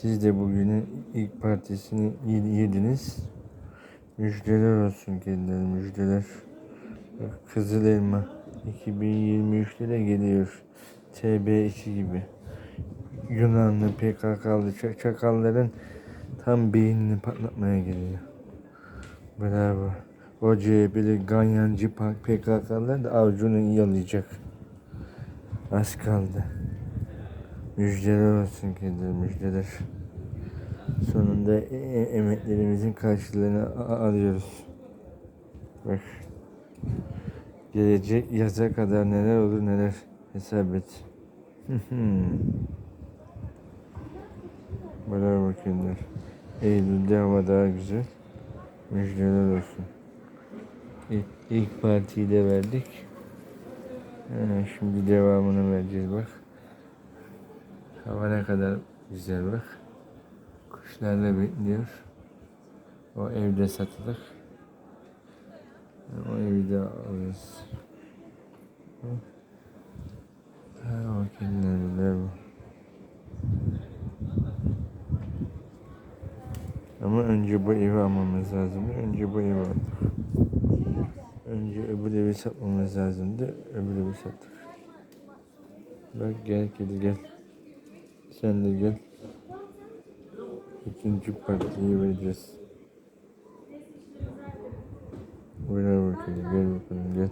Siz de bugünün ilk partisini yed- yediniz. Müjdeler olsun kendilerine müjdeler. Kızıl elma 2023'te de geliyor. TB2 gibi. Yunanlı PKK'lı çak- çakalların tam beynini patlatmaya geliyor. Bravo. O CHP'li ganyancı PKK'lar da avcunu yalayacak. Az kaldı. Müjdeler olsun kendileri müjdeler. Sonunda e- e- emeklerimizin karşılığını alıyoruz. Bak. Gelecek yaza kadar neler olur neler hesap et. Bravo kendiler. Eylül'de hava daha güzel. Müjdeler olsun. İlk, ilk partiyi de verdik. Ee, şimdi devamını vereceğiz bak. Hava ne kadar güzel bak. Kuşlar da bekliyor. O evde satılık. O evi de alırız. Ha, o kendileri bu. Ama önce bu evi almamız lazım. Önce bu evi aldık. Önce öbür evi satmamız lazımdı. Öbür evi sattık. Bak gel kedi gel. Sen de gel. İkinci partiyi vereceğiz. Buraya bakalım. Gel bakalım gel.